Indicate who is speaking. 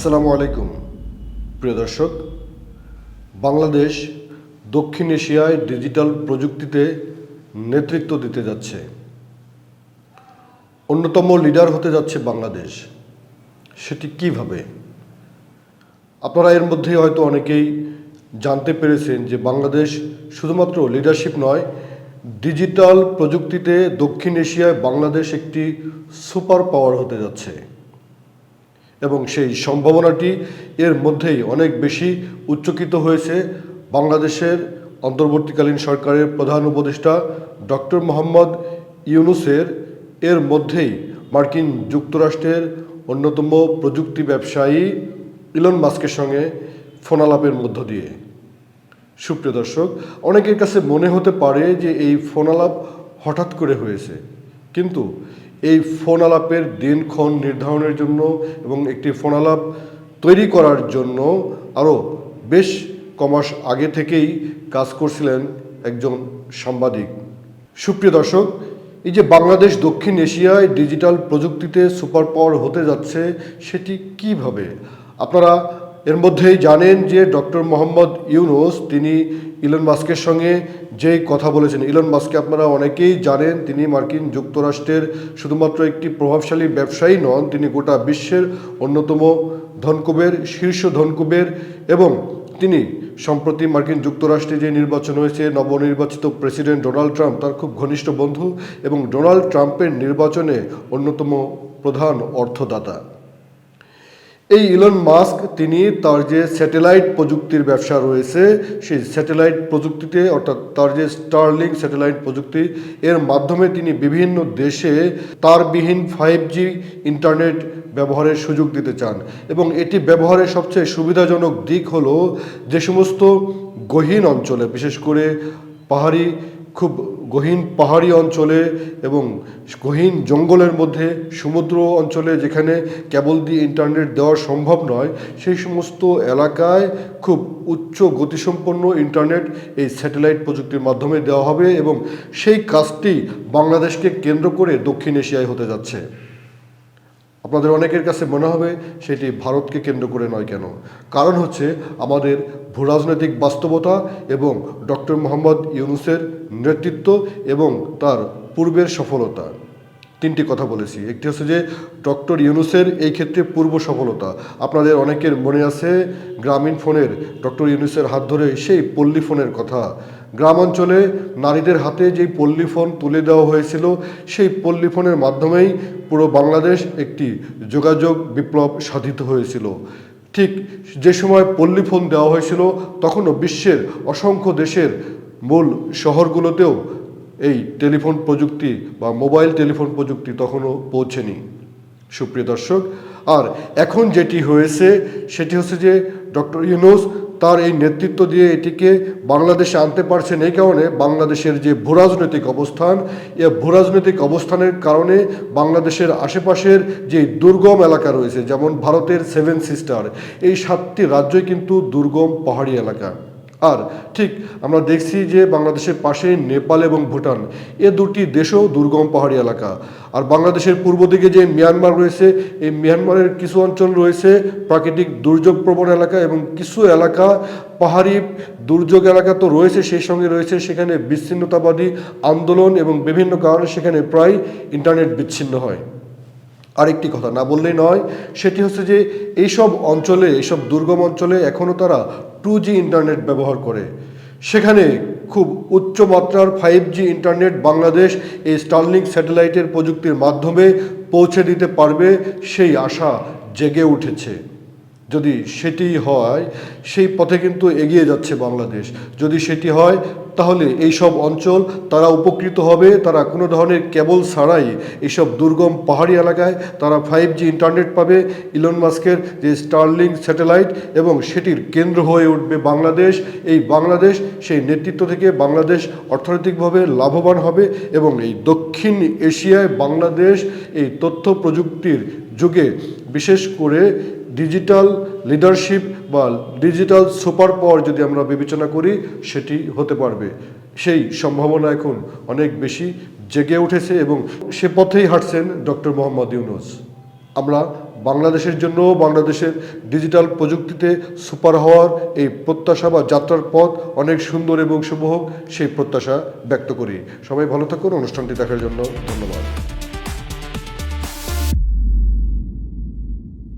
Speaker 1: আসসালামু আলাইকুম। প্রিয় দর্শক, বাংলাদেশ দক্ষিণ এশিয়ায় ডিজিটাল প্রযুক্তিতে নেতৃত্ব দিতে যাচ্ছে। অন্যতম লিডার হতে যাচ্ছে বাংলাদেশ। সেটি কীভাবে? আপনারা এর মধ্যে হয়তো অনেকেই জানতে পেরেছেন যে বাংলাদেশ শুধুমাত্র লিডারশিপ নয় ডিজিটাল প্রযুক্তিতে দক্ষিণ এশিয়ায় বাংলাদেশ একটি সুপার পাওয়ার হতে যাচ্ছে। এবং সেই সম্ভাবনাটি এর মধ্যেই অনেক বেশি উচ্চকিত হয়েছে। বাংলাদেশের অন্তর্বর্তীকালীন সরকারের প্রধান উপদেষ্টা ডক্টর মোহাম্মদ ইউনুসের এর মধ্যেই মার্কিন যুক্তরাষ্ট্রের অন্যতম প্রযুক্তি ব্যবসায়ী ইলন মাস্কের সঙ্গে ফোনালাপের মধ্য দিয়ে। সুপ্রিয় দর্শক, অনেকের কাছে মনে হতে পারে যে এই ফোনালাপ হঠাৎ করে হয়েছে। কিন্তু এই ফোন আলাপের দিনক্ষণ নির্ধারণের জন্য এবং একটি ফোন আলাপ তৈরি করার জন্য আরও বেশ কমাস আগে থেকেই কাজ করছিলেন একজন সাংবাদিক। সুপ্রিয় দর্শক, এই যে বাংলাদেশ দক্ষিণ এশিয়ায় ডিজিটাল প্রযুক্তিতে সুপার পাওয়ার হতে যাচ্ছে, সেটি কীভাবে? আপনারা এর মধ্যেই জানেন যে ডক্টর মোহাম্মদ ইউনুস, তিনি ইলন মাস্কের সঙ্গে যেই কথা বলেছেন, ইলন মাস্ককে আপনারা অনেকেই জানেন, তিনি মার্কিন যুক্তরাষ্ট্রের শুধুমাত্র একটি প্রভাবশালী ব্যবসায়ী নন, তিনি গোটা বিশ্বের অন্যতম ধনকুবের, শীর্ষ ধনকুবের এবং তিনি সম্প্রতি মার্কিন যুক্তরাষ্ট্রে যে নির্বাচন হয়েছে, নবনির্বাচিত প্রেসিডেন্ট ডোনাল্ড ট্রাম্প, তার খুব ঘনিষ্ঠ বন্ধু এবং ডোনাল্ড ট্রাম্পের নির্বাচনে অন্যতম প্রধান অর্থদাতা। এই ইলন মাস্ক তিনি তার যে স্যাটেলাইট প্রযুক্তির ব্যবসা রয়েছে, সেই স্যাটেলাইট প্রযুক্তিতে, অর্থাৎ তার যে স্টারলিং স্যাটেলাইট প্রযুক্তি, এর মাধ্যমে তিনি বিভিন্ন দেশে তারবিহীন ফাইভ জি ইন্টারনেট ব্যবহারের সুযোগ দিতে চান। এবং এটি ব্যবহারের সবচেয়ে সুবিধাজনক দিক হল যে সমস্ত গহীন অঞ্চলে, বিশেষ করে পাহাড়ি, খুব গহীন পাহাড়ি অঞ্চলে এবং গহীন জঙ্গলের মধ্যে, সমুদ্র অঞ্চলে যেখানে কেবল দিয়ে ইন্টারনেট দেওয়া সম্ভব নয়, সেই সমস্ত এলাকায় খুব উচ্চ গতিসম্পন্ন ইন্টারনেট এই স্যাটেলাইট প্রযুক্তির মাধ্যমে দেওয়া হবে এবং সেই কাজটি বাংলাদেশকে কেন্দ্র করে দক্ষিণ এশিয়ায় হতে যাচ্ছে। আপনাদের অনেকের কাছে মনে হবে সেটি ভারতকে কেন্দ্র করে নয় কেন? কারণ হচ্ছে আমাদের ভূ রাজনৈতিক বাস্তবতা এবং ডক্টর মোহাম্মদ ইউনুসের নেতৃত্ব এবং তার পূর্বের সফলতা। তিনটি কথা বলেছি। একটি হচ্ছে যে, ডক্টর ইউনুসের এই ক্ষেত্রে পূর্ব সফলতা। আপনাদের অনেকের মনে আছে, গ্রামীণ ফোনের ডক্টর ইউনুসের হাত ধরে সেই পল্লী ফোনের কথা। গ্রাম অঞ্চলে নারীদের হাতে যেই পল্লী ফোন তুলে দেওয়া হয়েছিল, সেই পল্লী ফোনের মাধ্যমেই পুরো বাংলাদেশ একটি যোগাযোগ বিপ্লব সাধিত হয়েছিল। ঠিক যে সময় পল্লী ফোন দেওয়া হয়েছিল, তখনও বিশ্বের অসংখ্য দেশের মূল শহরগুলোতেও এই টেলিফোন প্রযুক্তি বা মোবাইল টেলিফোন প্রযুক্তি তখনও পৌঁছেনি। সুপ্রিয় দর্শক, আর এখন যেটি হয়েছে, সেটি হচ্ছে যে ডক্টর ইউনুস তার এই নেতৃত্ব দিয়ে এটিকে বাংলাদেশে আনতে পারছেন এই কারণে বাংলাদেশের যে ভূরাজনৈতিক অবস্থান, এ ভূরাজনৈতিক অবস্থানের কারণে বাংলাদেশের আশেপাশের যে দুর্গম এলাকা রয়েছে, যেমন ভারতের সেভেন সিস্টার, এই সাতটি রাজ্যই কিন্তু দুর্গম পাহাড়ি এলাকা। আর ঠিক আমরা দেখছি যে বাংলাদেশের পাশেই নেপাল এবং ভুটান, এ দুটি দেশও দুর্গম পাহাড়ি এলাকা। আর বাংলাদেশের পূর্ব দিকে যে মিয়ানমার রয়েছে, এই মিয়ানমারের কিছু অঞ্চল রয়েছে প্রাকৃতিক দুর্যোগ প্রবণ এলাকা এবং কিছু এলাকা পাহাড়ি দুর্যোগ এলাকা তো রয়েছে, সেই সঙ্গে রয়েছে সেখানে বিচ্ছিন্নতাবাদী আন্দোলন এবং বিভিন্ন কারণে সেখানে প্রায় ইন্টারনেট বিচ্ছিন্ন হয়। আরেকটি কথা, না বললেই নয়, সেটি হচ্ছে যে এইসব অঞ্চলে, এইসব দুর্গম অঞ্চলে এখনও তারা টু জি ইন্টারনেট ব্যবহার করে। সেখানে খুব উচ্চ মাত্রার ফাইভ জি ইন্টারনেট বাংলাদেশ এই স্টার্লিং স্যাটেলাইটের প্রযুক্তির মাধ্যমে পৌঁছে দিতে পারবে সেই আশা জেগে উঠেছে। যদি সেটি হয়, সেই পথে কিন্তু এগিয়ে যাচ্ছে বাংলাদেশ। যদি সেটি হয়, তাহলে এই সব অঞ্চল তারা উপকৃত হবে। তারা কোনো ধরনের কেবল ছাড়াই এইসব দুর্গম পাহাড়ি এলাকায় তারা ফাইভ জি ইন্টারনেট পাবে। ইলন মাস্কের যে স্টারলিং স্যাটেলাইট এবং সেটির কেন্দ্র হয়ে উঠবে বাংলাদেশ। এই বাংলাদেশ সেই নেতৃত্ব থেকে বাংলাদেশ অর্থনৈতিকভাবে লাভবান হবে এবং এই দক্ষিণ এশিয়ায় বাংলাদেশ এই তথ্য প্রযুক্তির যুগে বিশেষ করে ডিজিটাল লিডারশিপ বা ডিজিটাল সুপার পাওয়ার যদি আমরা বিবেচনা করি, সেটি হতে পারবে। সেই সম্ভাবনা এখন অনেক বেশি জেগে উঠেছে এবং সে পথেই হাঁটছেন ডক্টর মোহাম্মদ ইউনুস। আমরা বাংলাদেশের জন্য বাংলাদেশের ডিজিটাল প্রযুক্তিতে সুপার হওয়ার এই প্রত্যাশা বা যাত্রার পথ অনেক সুন্দর এবং শুভ হোক, সেই প্রত্যাশা ব্যক্ত করি। সবাই ভালো থাকুন, অনুষ্ঠানটি দেখার জন্য ধন্যবাদ।